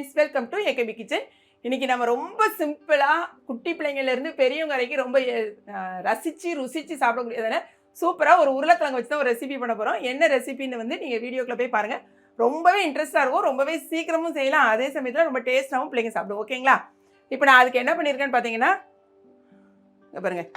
Friends welcome to A K P kitchen. இன்றைக்கி நம்ம ரொம்ப சிம்பிளாக குட்டி பிள்ளைங்கள்லேருந்து பெரியவங்க வரைக்கும் ரொம்ப ரசித்து ருசித்து ருசிச்சு சாப்பிடக்கூடியதான சூப்பராக ஒரு உருளைக்கிழங்கு வச்சு தான் ஒரு ரெசிபி பண்ண போகிறோம் என்ன ரெசிபின்னு வந்து நீங்கள் வீடியோக்குள்ளே போய் பாருங்கள் ரொம்பவே இன்ட்ரெஸ்ட்டாக இருக்கும். ரொம்பவே சீக்கிரமும் செய்யலாம். அதே சமயத்தில் ரொம்ப டேஸ்ட்டாகவும் பிள்ளைங்க சாப்பிடும். ஓகேங்களா இப்போ நான் அதுக்கு என்ன பண்ணியிருக்கேன்னு பார்த்தீங்கன்னா பாருங்கள்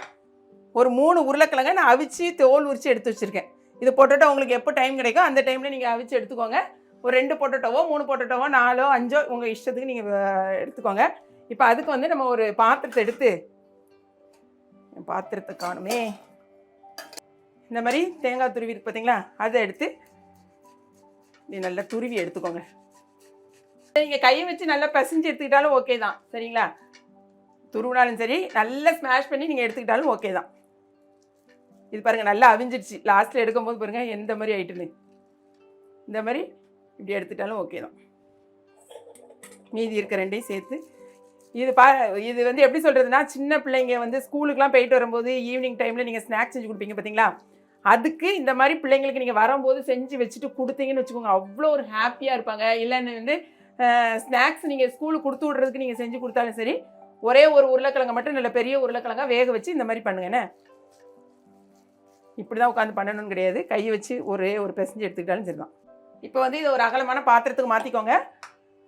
ஒரு மூணு உருளைக்கிழங்க நான் அவிச்சு தோல் உரிச்சு எடுத்து வச்சுருக்கேன். இது போட்டுட்டு உங்களுக்கு எப்போ டைம் கிடைக்கும் அந்த டைமில் நீங்கள் அவிச்சு எடுத்துக்கோங்க. ஒரு ரெண்டு பொட்டோட்டோவோ மூணு பொட்டோட்டோவோ நாலோ அஞ்சோ உங்கள் இஷ்டத்துக்கு நீங்கள் எடுத்துக்கோங்க. இப்போ அதுக்கு வந்து நம்ம ஒரு பாத்திரத்தை எடுத்து பாத்திரத்தை காணுமே. இந்த மாதிரி தேங்காய் துருவி இருக்கு பார்த்தீங்களா அதை எடுத்து நீ நல்லா துருவி எடுத்துக்கோங்க. நீங்கள் கையை வச்சு நல்லா பசிஞ்சு எடுத்துக்கிட்டாலும் ஓகே தான். சரிங்களா? துருவினாலும் சரி நல்லா ஸ்மாஷ் பண்ணி நீங்கள் எடுத்துக்கிட்டாலும் ஓகே தான். இது பாருங்கள் நல்லா அவிஞ்சிடுச்சு. லாஸ்ட்டில் எடுக்கும்போது பாருங்கள் எந்த மாதிரி ஆயிட்டுன்னு. இந்த மாதிரி இப்படி எடுத்துட்டாலும் ஓகே தான். மீதி இருக்க ரெண்டையும் சேர்த்து இது பா இது வந்து எப்படி சொல்கிறதுனா சின்ன பிள்ளைங்க வந்து ஸ்கூலுக்குலாம் போயிட்டு வரும்போது ஈவினிங் டைமில் நீங்கள் ஸ்நாக்ஸ் செஞ்சு கொடுப்பீங்க பார்த்தீங்களா அதுக்கு இந்த மாதிரி பிள்ளைங்களுக்கு நீங்கள் வரும்போது செஞ்சு வச்சுட்டு கொடுத்தீங்கன்னு வச்சுக்கோங்க. அவ்வளோ ஒரு ஹாப்பியாக இருப்பாங்க. இல்லைன்னு வந்து ஸ்நாக்ஸ் நீங்கள் ஸ்கூலுக்கு கொடுத்து விட்றதுக்கு நீங்கள் செஞ்சு கொடுத்தாலும் சரி ஒரே ஒரு உருளைக்கிழங்க மட்டும் நல்ல பெரிய உருளைக்கிழங்காக வேக வச்சு இந்த மாதிரி பண்ணுங்கண்ணே இப்படி தான் உட்காந்து பண்ணணும்னு கிடையாது. கையை வச்சு ஒரே ஒரு பெசஞ்சு எடுத்துக்கிட்டாலும் சரி தான் இப்போ வந்து இது ஒரு அகலமான பாத்திரத்துக்கு மாற்றிக்கோங்க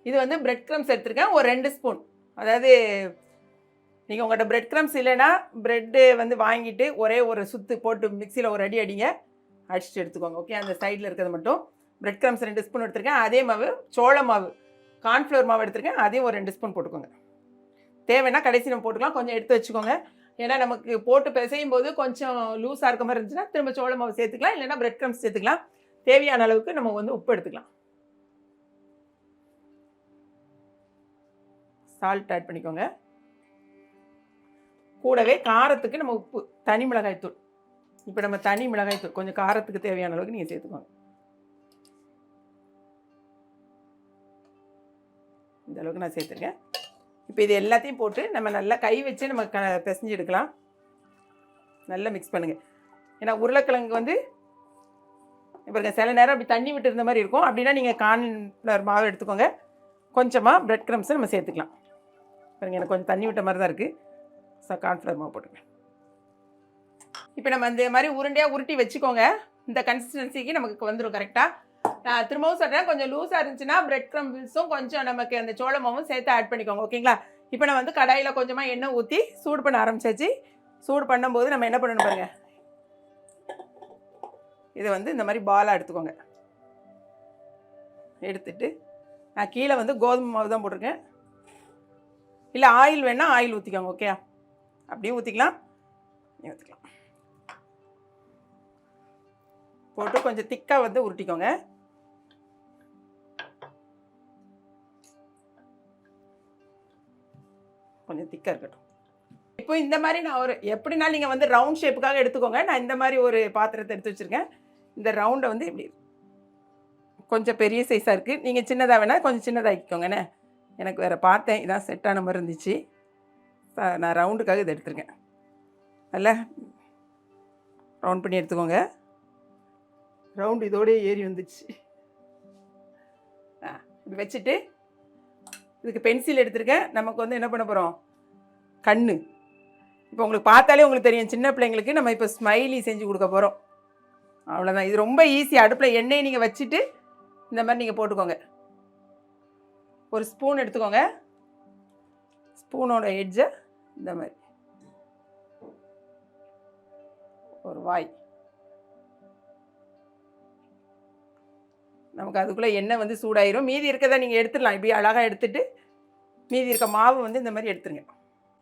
இது வந்து பிரெட் க்ரம்ஸ் எடுத்திருக்கேன். ஒரு ரெண்டு ஸ்பூன் அதாவது நீங்கள் உங்கள்கிட்ட பிரெட் க்ரம்ஸ் இல்லைன்னா ப்ரெட்டு வந்து வாங்கிட்டு ஒரே ஒரு சுத்து போட்டு மிக்சியில் ஒரு அடி அடிங்க. அடிச்சுட்டு எடுத்துக்கோங்க. ஓகே அந்த சைடில் இருக்கிறது மட்டும். பிரெட் க்ரம்ஸ் ரெண்டு ஸ்பூன் எடுத்திருக்கேன். அதே மாவு சோள மாவு கார்ன்ஃப்ளவர் மாவு எடுத்திருக்கேன். அதையும் ஒரு ரெண்டு ஸ்பூன் போட்டுக்கோங்க. தேவைன்னா கடைசி நம்ம போட்டுக்கலாம். கொஞ்சம் எடுத்து வச்சுக்கோங்க. ஏன்னா நமக்கு போட்டு பிசையும் போது கொஞ்சம் லூஸாக இருக்க மாதிரி இருந்துச்சுன்னா திரும்ப சோள மாவு சேர்த்துக்கலாம். இல்லைன்னா பிரெட் க்ரம்ஸ் சேர்த்துக்கலாம். தேவையான அளவுக்கு நம்ம வந்து உப்பு எடுத்துக்கலாம். சால்ட் ஆட் பண்ணிக்கோங்க. கூடவே காரத்துக்கு நம்ம உப்பு தனி மிளகாய் தூள். இப்போ நம்ம தனி மிளகாய் தூள் கொஞ்சம் காரத்துக்கு தேவையான அளவுக்கு நீங்கள் சேர்த்துக்கோங்க. இந்த அளவுக்கு நான் சேர்த்துருக்கேன். இப்போ இது எல்லாத்தையும் போட்டு நம்ம நல்லா கை வச்சு நம்ம க பிசைஞ்சு எடுக்கலாம். நல்லா மிக்ஸ் பண்ணுங்கள் ஏன்னா உருளைக்கிழங்கு வந்து இப்போ சில நேரம் அப்படி தண்ணி விட்டு இருந்த மாதிரி இருக்கும். அப்படின்னா நீங்கள் கார்ன்ஃப்ளவர் மாவு எடுத்துக்கோங்க. கொஞ்சமாக ப்ரெட் க்ரம்ஸை நம்ம சேர்த்துக்கலாம். பாருங்க எனக்கு கொஞ்சம் தண்ணி விட்ட மாதிரி தான் இருக்குது ஸோ கார்ன்ஃப்ளவர் மாவு போட்டுக்கேன் இப்போ நம்ம இந்த மாதிரி உருண்டையாக உருட்டி வச்சுக்கோங்க. இந்த கன்சிஸ்டன்சிக்கு நமக்கு வந்துடும் கரெக்டாக நான் திரும்பவும் சொல்கிறேன் கொஞ்சம் லூஸாக இருந்துச்சுன்னா பிரெட் க்ரம்பிள்ஸும் கொஞ்சம் நமக்கு அந்த சோள மாவும் சேர்த்து ஆட் பண்ணிக்கோங்க ஓகேங்களா? இப்போ நான் வந்து கடாயில் கொஞ்சமாக எண்ணெய் ஊற்றி சூடு பண்ண ஆரம்பிச்சாச்சு. சூடு பண்ணும்போது நம்ம என்ன பண்ணணும் பாருங்கள் இதை வந்து இந்த மாதிரி பாலாக எடுத்துக்கோங்க. எடுத்துட்டு நான் கீழே வந்து கோதுமை மாவு தான் போட்டிருக்கேன். இல்லை ஆயில் வேணால் ஆயில் ஊற்றிக்கோங்க ஓகே அப்படியும் ஊற்றிக்கலாம் ஊற்றிக்கலாம் போட்டு கொஞ்சம் திக்காக வந்து உருட்டிக்கோங்க. கொஞ்சம் திக்காக இருக்கட்டும். இப்போ இந்த மாதிரி நான் ஒரு எப்படினாலும் நீங்கள் வந்து ரவுண்ட் ஷேப்புக்காக எடுத்துக்கோங்க. நான் இந்த மாதிரி ஒரு பாத்திரத்தை எடுத்து வச்சுருக்கேன். இந்த ரவுண்டை வந்து இப்படி கொஞ்சம் பெரிய சைஸாக இருக்குது நீங்கள் சின்னதாக வேணால் கொஞ்சம் சின்னதாக்கிக்கோங்கண்ணே எனக்கு வேறு பார்த்தேன் இதான் செட்டான மாதிரி இருந்துச்சு. நான் ரவுண்டுக்காக இதை எடுத்துருக்கேன். நல்லா ரவுண்ட் பண்ணி எடுத்துக்கோங்க. ரவுண்டு இதோடய ஏறி வந்துச்சு. ஆ இப்படி வச்சுட்டு இதுக்கு பென்சில் எடுத்திருக்கேன். நமக்கு வந்து என்ன பண்ண போகிறோம் கண் இப்போ உங்களுக்கு பார்த்தாலே உங்களுக்கு தெரியும் சின்ன பிள்ளைங்களுக்கு நம்ம இப்போ ஸ்மைலி செஞ்சு கொடுக்க போகிறோம் அவ்வளோதான் இது ரொம்ப ஈஸி அடுப்பில் எண்ணெயை நீங்கள் வச்சுட்டு இந்த மாதிரி நீங்கள் போட்டுக்கோங்க. ஒரு ஸ்பூன் எடுத்துக்கோங்க. ஸ்பூனோட எட்ஜை இந்த மாதிரி. ஒரு வாய். நமக்கு அதுக்குள்ளே எண்ணெய் வந்து சூடாயிரும். மீதி இருக்கதை நீங்கள் எடுத்துடலாம். இப்படி அழகாக எடுத்துட்டு மீதி இருக்க மாவு வந்து இந்த மாதிரி எடுத்துருங்க.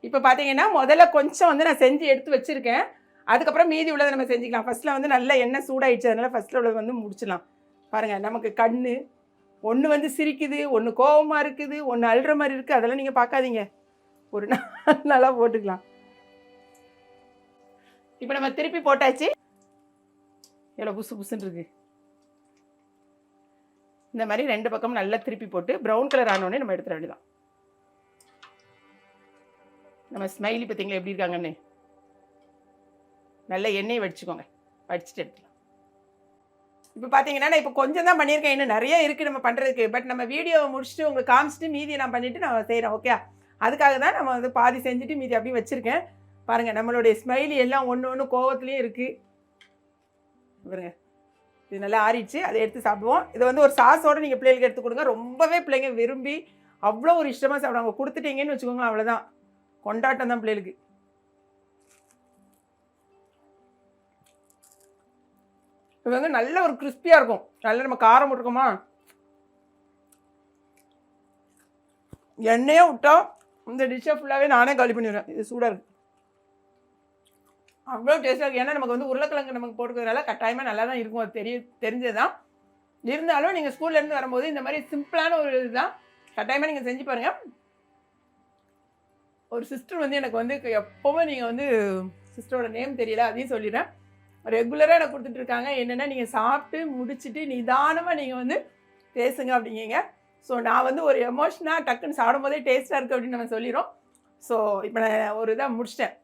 இப்போ பார்த்தீங்கன்னா முதல்ல கொஞ்சம் வந்து நான் செஞ்சு எடுத்து வச்சுருக்கேன். அதுக்கப்புறம் மீதி உள்ளதை நம்ம செஞ்சுக்கலாம். ஃபஸ்ட்டில் வந்து நல்ல எண்ணெய் சூடாயிடுச்சு. அதனால் ஃபஸ்ட்டில் உள்ளது வந்து முடிச்சிடலாம். பாருங்கள் நமக்கு கண் ஒன்று வந்து சிரிக்குது ஒன்று கோபமாக இருக்குது ஒன்று அழுற மாதிரி இருக்குது அதெல்லாம் நீங்கள் பார்க்காதீங்க. ஒரு நாள் நல்லா போட்டுக்கலாம். இப்போ நம்ம திருப்பி போட்டாச்சு. எவ்வளோ புசு புசுன்னு இந்த மாதிரி ரெண்டு பக்கம் நல்லா திருப்பி போட்டு ப்ரௌன் கலர் ஆனோடனே நம்ம எடுத்துட வேண்டியதான் நம்ம ஸ்மைலி பார்த்தீங்களா எப்படி இருக்காங்கன்னு? நல்ல எண்ணெய் வடிச்சுக்கோங்க. வடிச்சிட்டு எடுத்துக்கலாம். இப்போ பார்த்தீங்கன்னா நான் இப்போ கொஞ்சம் தான் பண்ணியிருக்கேன். இன்னும் நிறைய இருக்குது நம்ம பண்ணுறதுக்கு பட் நம்ம வீடியோவை முடிச்சுட்டு உங்களுக்கு காமிச்சிட்டு மீதியை நான் பண்ணிவிட்டு நான் செய்கிறேன் ஓகே அதுக்காக தான் நம்ம வந்து பாதி செஞ்சுட்டு மீதி அப்படியே வச்சுருக்கேன். பாருங்கள் நம்மளுடைய ஸ்மைலி எல்லாம் ஒன்று ஒன்று கோவத்துலேயும் இருக்குது பாருங்க. இது நல்லா ஆறிடுச்சு. அதை எடுத்து சாப்பிடுவோம். இதை வந்து ஒரு சாஸோடு நீங்கள் பிள்ளைகளுக்கு எடுத்து கொடுங்க. ரொம்பவே பிள்ளைங்க விரும்பி அவ்வளோ ஒரு இஷ்டமாக சாப்பிடுவாங்க. கொடுத்துட்டீங்கன்னு வச்சுக்கோங்களேன் அவ்வளோதான் கொண்டாட்டம் தான் பிள்ளைகளுக்கு. இது வந்து நல்ல ஒரு கிறிஸ்பியாக இருக்கும். நல்ல நம்ம காரம் விட்டுருக்கோமா எண்ணெயே விட்டால் இந்த டிஷ்ஷை ஃபுல்லாகவே நானே காலி பண்ணிடுவேன். இது சூடாக இருக்கு. அவ்வளோ டேஸ்ட்டாக இருக்குது ஏன்னா நமக்கு வந்து உருளைக்கிழங்கு நமக்கு போட்டுக்கிறதுனால கட்டாயமாக நல்லா தான் இருக்கும். அது தெரிய தெரிஞ்சது தான் இருந்தாலும் நீங்கள் ஸ்கூல்லேருந்து வரும்போது இந்த மாதிரி சிம்பிளான ஒரு இதுதான். கட்டாயமாக நீங்கள் செஞ்சு பாருங்கள் ஒரு சிஸ்டர் வந்து எனக்கு வந்து எப்போவுமே நீங்கள் வந்து சிஸ்டரோட நேம் தெரியல அதையும் சொல்லிடுறேன். ரெகுலராக எனக்கு கொடுத்துட்ருக்காங்க என்னென்னா நீங்கள் சாப்பிட்டு முடிச்சுட்டு நிதானமாக நீங்கள் வந்து பேசுங்க அப்படிங்க ஸோ நான் வந்து ஒரு எமோஷனாக டக்குன்னு சாப்பிடும் போதே டேஸ்ட்டாக இருக்குது அப்படின்னு நம்ம சொல்லிடுறோம். ஸோ இப்போ நான் ஒரு இதாக முடிச்சிட்டேன்.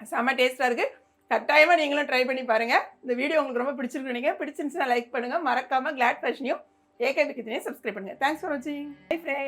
செம்ம டேஸ்ட்டாக இருக்குது கட்டாயமாக நீங்களும் ட்ரை பண்ணி பாருங்கள் இந்த வீடியோ உங்களுக்கு ரொம்ப பிடிச்சிருக்கு நீங்கள் பிடிச்சிருந்துச்சுன்னா லைக் பண்ணுங்கள் மறக்காமல் கிளாட் ஃபேஷனையும் ஏகே கிச்சனையும் சப்ஸ்கிரைப் பண்ணுங்கள் தேங்க்ஸ் ஃபார் வாட்சிங் பை ஃப்ரெண்ட்